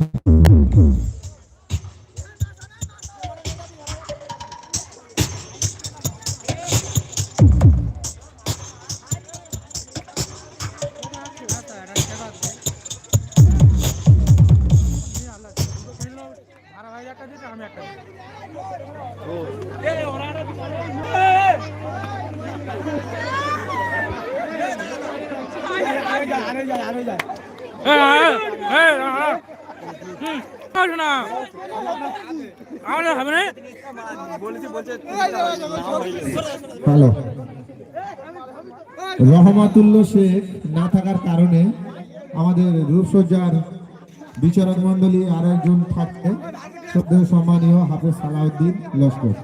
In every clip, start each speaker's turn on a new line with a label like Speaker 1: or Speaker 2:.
Speaker 1: Mm-hmm. রহমাতুল্লাহ শেখ না থাকার কারণে আমাদের রূপসজ্জার বিচারক মন্ডলী আর একজন থাকতে সদ্য সম্মানীয় হাফেজ সালাউদ্দিন লস্কর।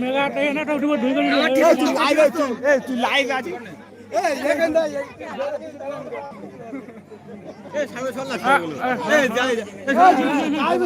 Speaker 2: মেগাটা এনাটা উঠবো ঢুকে
Speaker 3: তুই লাইভ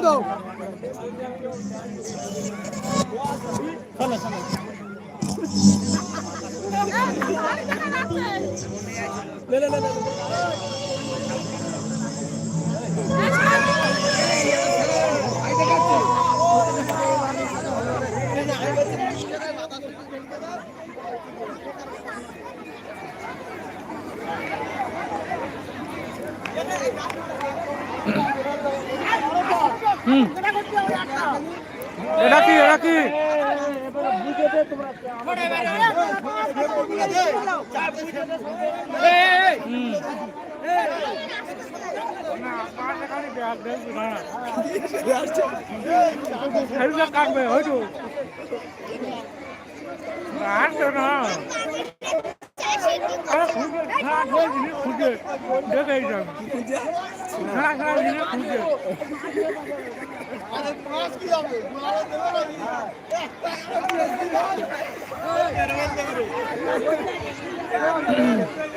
Speaker 2: এটা কি এটা কি? কাটবে হয়তো। আর না।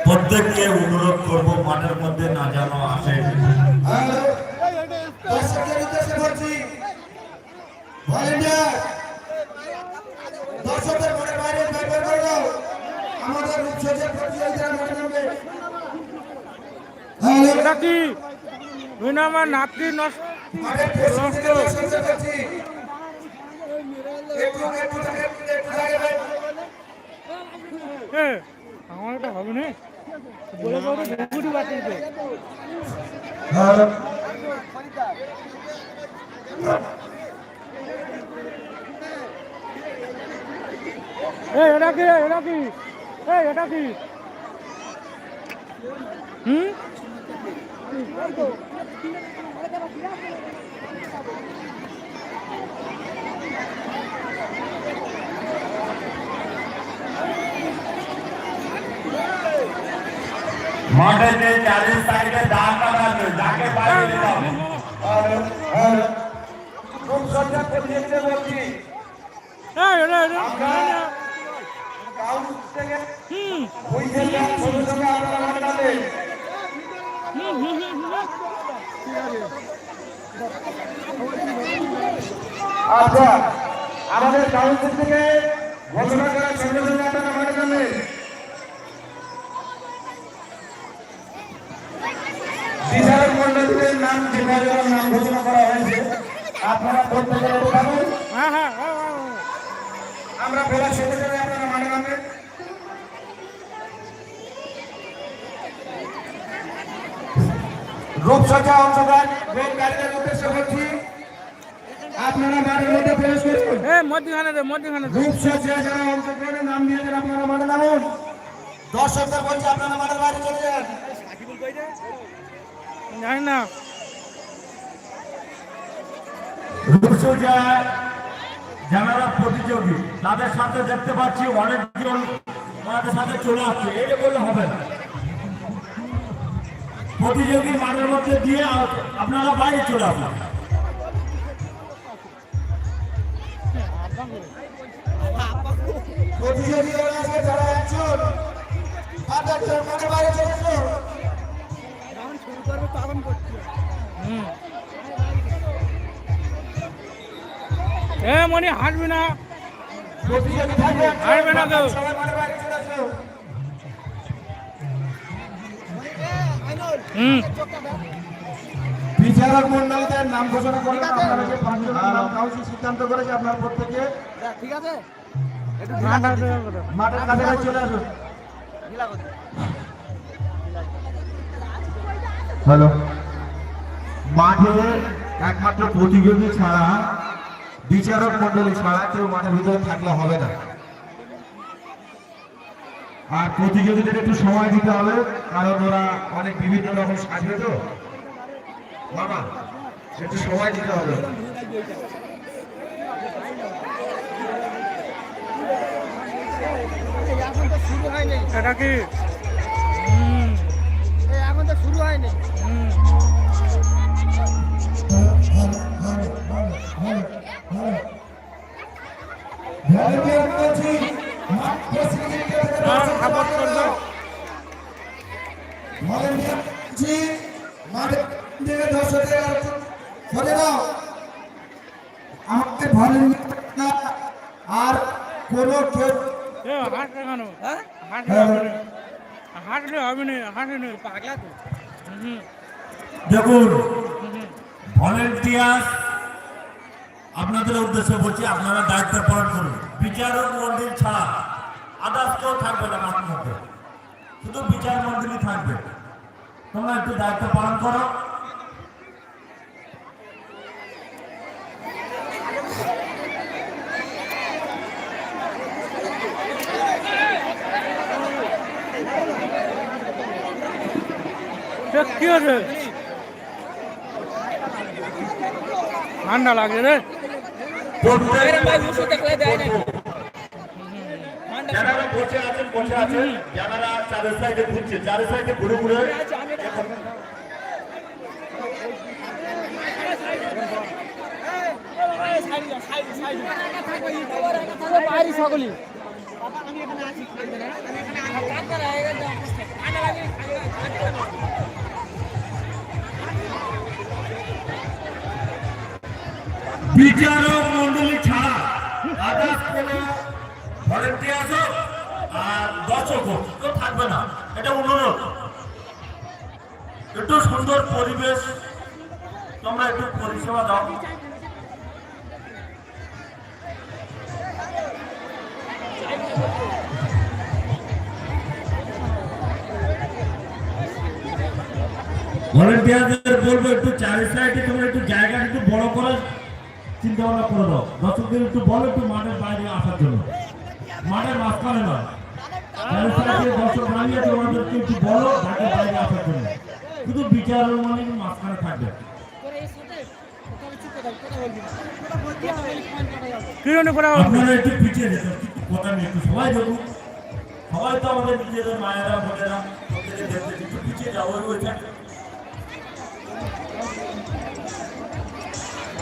Speaker 4: প্রত্যেককে অনুরোধ করব মাঠের মধ্যে না যেন আসে।
Speaker 5: দর্শকদের মনে বাইরে আমাদের রূপসজ্জার প্রতিযোগিতার মনে নামবে হ্যালো?
Speaker 2: এটা কি? না আমার নাতি নষ্ট এ, আমার এটা হবে না? বলে বলে ঘুটি বাটিতে
Speaker 5: হ্যালো?
Speaker 2: এ এটা কি? এটা কি? এ এটা কি? হুম?
Speaker 4: মাঠের যে চারি সাইডে দাঁড় কাটাবে যাকে বাইরে দিলাম
Speaker 5: হ্যালো হ্যালো রূপসজ্জার প্রতিযোগিতা বলছি। আচ্ছা আমাদের কাউন্সিল থেকে ঘোষণা করার সঙ্গে সঙ্গে আপনারা মাঠে নাম বিভাগের নাম ঘোষণা করা হয়েছে আপনারা
Speaker 2: হ্যাঁ, হ্যাঁ।
Speaker 5: আমরা বলার সঙ্গে সঙ্গে আপনারা মাঠে নামবেন অংশগ্রহণ উদ্দেশ্যে আপনারা মাঠের মধ্যে প্রবেশ করুন।
Speaker 2: এ মধ্যখানে দে মধ্যখানে দে।
Speaker 5: রূপসজ্জা যারা অংশগ্রহণে নাম দিয়েছেন আপনারা মাঠে নামুন দর্শকদের বলছি আপনারা মাঠের বাইরে চলে যান।
Speaker 2: জানি না।
Speaker 4: যারা প্রতিযোগী তাদের সাথে দেখতে পাচ্ছি অনেকজন আমাদের সাথে চলে আসছে। এটা বললে হবে না। প্রতিযোগী মাঠের মধ্যে দিয়ে আপনারা বাইরে চলে আসুন।
Speaker 5: প্রতিযোগী যারা একজন আর একজন বাইরে চলে আসুন
Speaker 2: হুম এ মনি হাঁটবি না।
Speaker 5: প্রতিযোগী থাকবে
Speaker 2: হাঁটবে না কেউ
Speaker 5: সবাই মাঠের বাইরে চলে আসুন
Speaker 2: হুম
Speaker 5: বিচারক মন্ডলীদের নাম ঘোষণা আপনারা যে পাঁচজনের নাম কাউন্সিল সিদ্ধান্ত করেছে আপনার প্রত্যেকে
Speaker 2: না, না।
Speaker 5: মাঠের কাছাকাছি চলে আসুন
Speaker 6: হ্যালো। মাঠে একমাত্র প্রতিযোগী ছাড়া বিচারক মন্ডলী ছাড়া কেউ মাঠের ভিতরে থাকলে হবে না। আর প্রতিযোগীদের একটু সময় দিতে হবে কারণ ওরা অনেক বিভিন্ন রকম সাজবে তো। বাবা একটু সময় দিতে হবে।
Speaker 5: এখন তো শুরু হয়নি
Speaker 2: এটা কি?
Speaker 5: এই এখন তো শুরু হয়নি।
Speaker 4: দেখুন ভলেন্টিয়ার আপনাদের উদ্দেশ্যে বলছি, আপনারা দায়িত্ব পালন করুন। বিচারক মন্দির ছাড়া আদার্স কেউ থাকবে না মাঠ মধ্যে শুধু বিচার মন্দিরই থাকবে। তোমরা একটু দায়িত্ব পালন করো।
Speaker 2: কি হয়েছে ঠান্ডা লাগছে রে।
Speaker 4: যারা বসে আছেন বসে আছেন যারা চারের সাইডে ঘুরে ঘুরে
Speaker 5: বাইরে সকলি
Speaker 4: বিচারক মন্ডলী ছাড়া আর দর্শক থাকবে না। এটা অনুরোধ। একটু সুন্দর পরিবেশ, তোমরা একটু পরিষেবা দাও। ভলেন্টিয়ারদের বলব, একটু চারি সাইডে তোমরা একটু জায়গা একটু বড় করে। চিন্তা ভাবনা করে দাও দর্শকদের একটু বলো একটু মাঠের বাইরে আসার জন্য। মাঠের মাঝখানে নয়। দর্শক দাঁড়িয়ে আছে ওনাদেরকে একটু বলো মাঠের বাইরে আসার জন্য। শুধু বিচার মানে মাঝখানে থাকবে। আপনারা একটু পিছিয়ে কথা একটু সবাই দেখুন। সবাই তো আমাদের নিজেদের মায়েরা বোনেরা প্রত্যেকে দেখতে একটু পিছিয়ে যাও ওই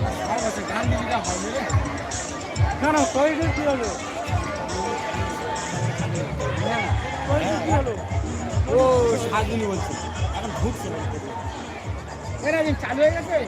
Speaker 4: ওইটা
Speaker 2: কেন কয়েকদিন কি হলো কয়েকদিন কি হলো
Speaker 5: ও সাত বলছি এখন না এরা চালু হয়ে গেছে হয়ে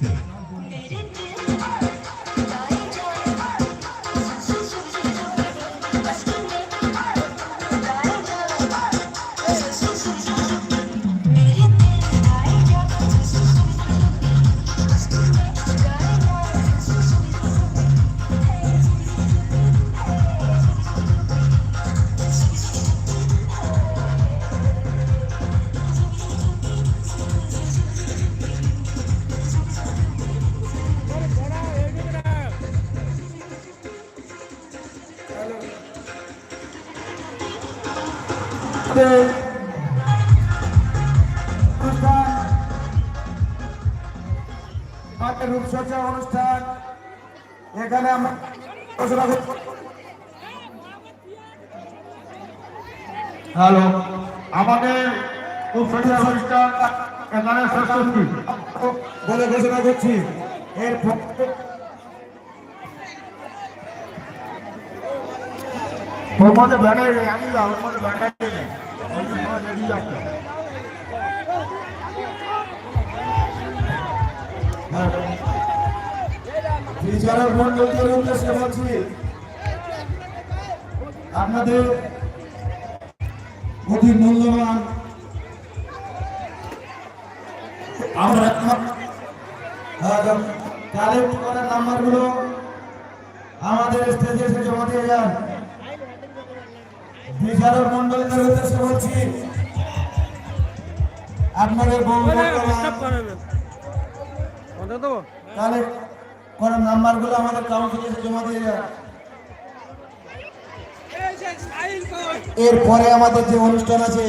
Speaker 7: Thanks. আমাদের
Speaker 5: রূপসজ্জা অনুষ্ঠান। এখানে আমরা হ্যালো আমাদের রূপসজ্জা অনুষ্ঠান এখানে বলে ঘোষণা করছি। এর মধ্যে ব্যানার নেই ওই জন্য রেডি যাচ্ছে বিচারক মন্ডলীর উদ্দেশ্যে বলছি, আপনাদের অতি মূল্যবান,
Speaker 4: আমরা
Speaker 5: কালেক্ট করা নাম্বারগুলো আমাদের স্টেজে এসে জমা দিয়ে যান। বিচারক মন্ডলীদের উদ্দেশ্যে বলছি আপনাদের তাহলে
Speaker 2: স্টপ
Speaker 5: নাম্বার নাম্বারগুলো আমাদের কাউন্সিলে জমা দিয়ে এরপরে আমাদের যে অনুষ্ঠান আছে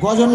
Speaker 5: গজল